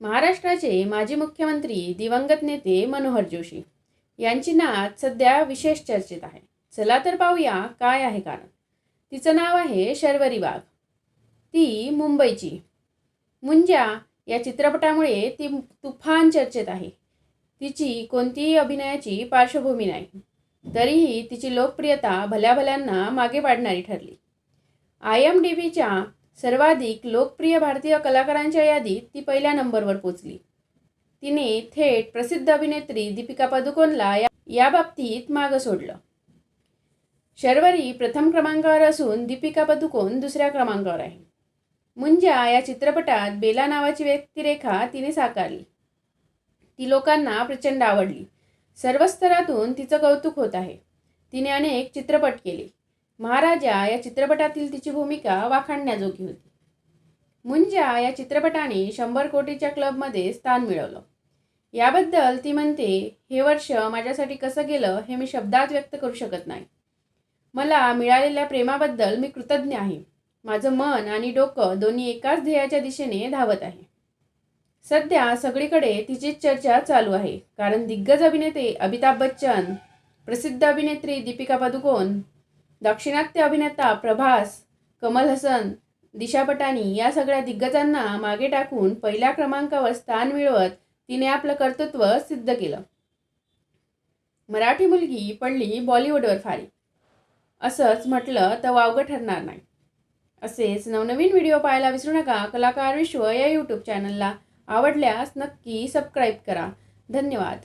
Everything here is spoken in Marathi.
महाराष्ट्राचे माजी मुख्यमंत्री दिवंगत नेते मनोहर जोशी यांची नात सध्या विशेष चर्चेत आहे. चला तर पाहूया काय आहे कारण. तिचं नाव आहे शर्वरी वाघ ती मुंबईची. मुंजा या चित्रपटामुळे ती तुफान चर्चेत आहे. तिची कोणतीही अभिनयाची पार्श्वभूमी नाही. तरीही तिची लोकप्रियता भल्याभल्यांना मागे पाडणारी ठरली. आय एम डी बीच्या सर्वाधिक लोकप्रिय भारतीय कलाकारांच्या यादीत ती पहिल्या नंबरवर पोचली. तिने थेट प्रसिद्ध अभिनेत्री दीपिका पदुकोनला या याबाबतीत मागं सोडलं. शर्वरी प्रथम क्रमांकावर असून दीपिका पदुकोन दुसऱ्या क्रमांकावर आहे. मुंजा या चित्रपटात बेला नावाची व्यक्तिरेखा तिने साकारली. ती लोकांना प्रचंड आवडली. सर्व स्तरातून तिचं कौतुक होत आहे. तिने अनेक चित्रपट केले. महाराजा या चित्रपटातील तिची भूमिका वाखाणण्याजोगी होती. मुंजा या चित्रपटाने शंभर कोटीच्या क्लबमध्ये स्थान मिळवलं. याबद्दल ती म्हणते हे वर्ष माझ्यासाठी कसं गेलं हे मी शब्दात व्यक्त करू शकत नाही. मला मिळालेल्या प्रेमाबद्दल मी कृतज्ञ आहे. माझं मन आणि डोकं दोन्ही एकाच ध्येयाच्या दिशेने धावत आहे. सध्या सगळीकडे तिचीच चर्चा चालू आहे. कारण दिग्गज अभिनेते अमिताभ बच्चन प्रसिद्ध अभिनेत्री दीपिका पदुकोण दाक्षिणात्य अभिनेता प्रभास कमल हसन दिशा पटानी या सगळ्या दिग्गजांना मागे टाकून पहिल्या क्रमांकावर स्थान मिळवत तिने आपलं कर्तृत्व सिद्ध केलं. मराठी मुलगी पडली बॉलिवूडवर फारी. असंच म्हटलं तर वावगं ठरणार नाही. असेच नवनवीन व्हिडिओ पाहायला विसरू नका. कलाकार विश्व या यूट्यूब चॅनलला आवडल्यास नक्की सबस्क्राईब करा. धन्यवाद.